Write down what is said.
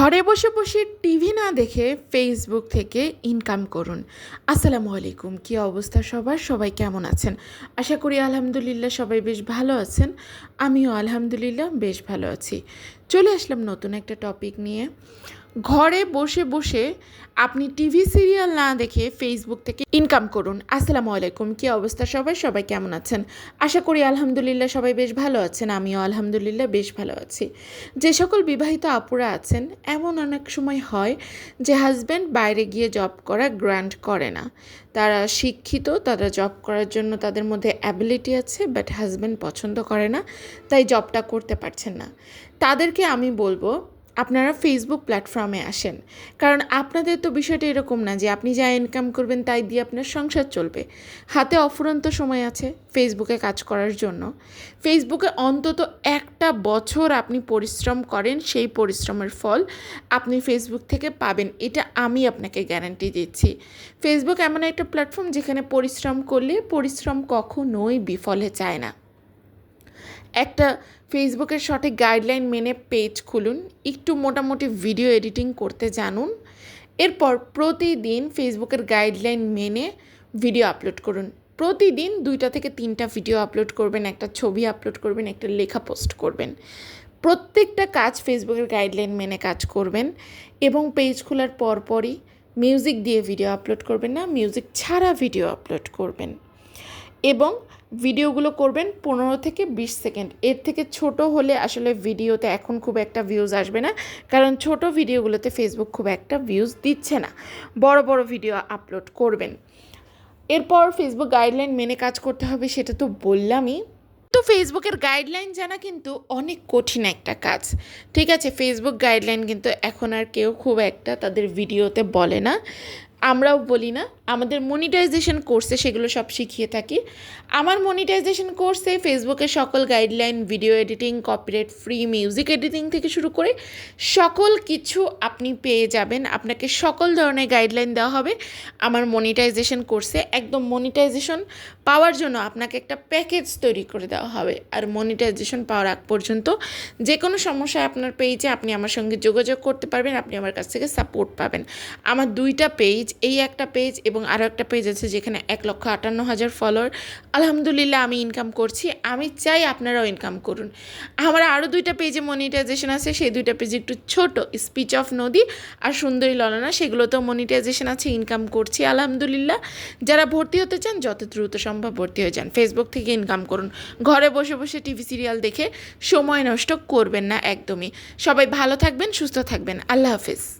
ঘরে বসে বসে টিভি না দেখে ফেসবুক থেকে ইনকাম করুন। আসসালামু আলাইকুম, কী অবস্থা সবার? সবাই কেমন আছেন? আশা করি আলহামদুলিল্লাহ সবাই বেশ ভালো আছেন। আমিও আলহামদুলিল্লাহ বেশ ভালো আছি। চলে আসলাম নতুন একটা টপিক নিয়ে। ঘরে বসে বসে আপনি টিভি সিরিয়াল না দেখে ফেসবুক থেকে ইনকাম করুন। আসসালামু আলাইকুম। কী অবস্থা সবাই? সবাই কেমন আছেন? আশা করি আলহামদুলিল্লাহ সবাই বেশ ভালো আছেন। আমিও আলহামদুলিল্লাহ বেশ ভালো আছি। যে সকল বিবাহিত আপুরা আছেন, এমন অনেক সময় হয় যে হাজব্যান্ড বাইরে গিয়ে জব করা গ্র্যান্ড করে না। তারা শিক্ষিত, তারা জব করার জন্য তাদের মধ্যে অ্যাবিলিটি আছে বাট হাজব্যান্ড পছন্দ করে না, তাই জবটা করতে পারছেন না। তাদেরকে আমি বলব আপনারা ফেসবুক প্ল্যাটফর্মে আসেন। কারণ আপনাদের তো বিষয়টা এরকম না যে আপনি যা ইনকাম করবেন তাই দিয়ে আপনার সংসার চলবে। হাতে অফুরন্ত সময় আছে ফেসবুকে কাজ করার জন্য। ফেসবুকে অন্তত একটা বছর আপনি পরিশ্রম করেন, সেই পরিশ্রমের ফল আপনি ফেসবুক থেকে পাবেন। এটা আমি আপনাকে গ্যারান্টি দিচ্ছি। ফেসবুক এমন একটা প্ল্যাটফর্ম যেখানে পরিশ্রম করলে পরিশ্রম কখনোই বিফলে যায় না। একটা ফেসবুকের সঠিক গাইডলাইন মেনে পেজ খুলুন, একটু মোটামুটি ভিডিও এডিটিং করতে জানুন, এরপর প্রতিদিন ফেসবুকের গাইডলাইন মেনে ভিডিও আপলোড করুন। প্রতিদিন দুইটা থেকে তিনটা ভিডিও আপলোড করবেন, একটা ছবি আপলোড করবেন, একটা লেখা পোস্ট করবেন। প্রত্যেকটা কাজ ফেসবুকের গাইডলাইন মেনে কাজ করবেন এবং পেজ খোলার পরপরই মিউজিক দিয়ে ভিডিও আপলোড করবেন না মিউজিক ছাড়া ভিডিও আপলোড করবেন। এবং ভিডিওগুলো করবেন পনেরো থেকে বিশ সেকেন্ড। এর থেকে ছোট হলে আসলে ভিডিওতে এখন খুব একটা ভিউজ আসবে না, কারণ ছোট ভিডিওগুলোতে ফেসবুক খুব একটা ভিউজ দিচ্ছে না। বড় বড় ভিডিও আপলোড করবেন। এরপর ফেসবুক গাইডলাইন মেনে কাজ করতে হবে, সেটা তো বললামই। তো ফেসবুকের গাইডলাইন জানা কিন্তু অনেক কঠিন একটা কাজ। ঠিক আছে ফেসবুক গাইডলাইন কিন্তু এখন আর কেউ খুব একটা তাদের ভিডিওতে বলে না। আমরাও বলি না, আমাদের মনিটাইজেশন কোর্সে সেগুলো সব শিখিয়ে থাকি। আমার মনিটাইজেশন কোর্সে ফেসবুকের সকল guideline video editing copyright free music editing থেকে শুরু করে সকল কিছু আপনি পেয়ে যাবেন। আপনাকে সকল ধরনের গাইডলাইন দেওয়া হবে। আমার মনিটাইজেশন কোর্সে একদম মনিটাইজেশন পাওয়ার জন্য আপনাকে একটা প্যাকেজ তৈরি করে দেওয়া হবে। আর মনিটাইজেশন পাওয়ার আগ পর্যন্ত যে কোনো সমস্যা আপনার পেজে আপনি আমার সঙ্গে যোগাযোগ করতে পারবেন, আপনি আমার কাছ থেকে সাপোর্ট পাবেন। আমার দুইটা পেজ এই একটা পেজ এবং আরও একটা পেজ আছে যেখানে এক লক্ষ আটান্ন হাজার ফলোয়ার আলহামদুলিল্লাহ, আমি ইনকাম করছি। আমি চাই আপনারাও ইনকাম করুন। আমার আরও দুইটা পেজে মনিটাইজেশন আছে। সেই দুইটা পেজ একটু ছোট স্পিচ অফ নদী আর সুন্দরী ললনা, সেগুলোতেও মনিটাইজেশন আছে ইনকাম করছি আলহামদুলিল্লাহ। যারা ভর্তি হতে চান, যত দ্রুত সম্ভব ভর্তি হয়ে যান। ফেসবুক থেকে ইনকাম করুন। ঘরে বসে বসে টিভি সিরিয়াল দেখে সময় নষ্ট করবেন না একদমই। সবাই ভালো থাকবেন, সুস্থ থাকবেন। আল্লাহ হাফিজ।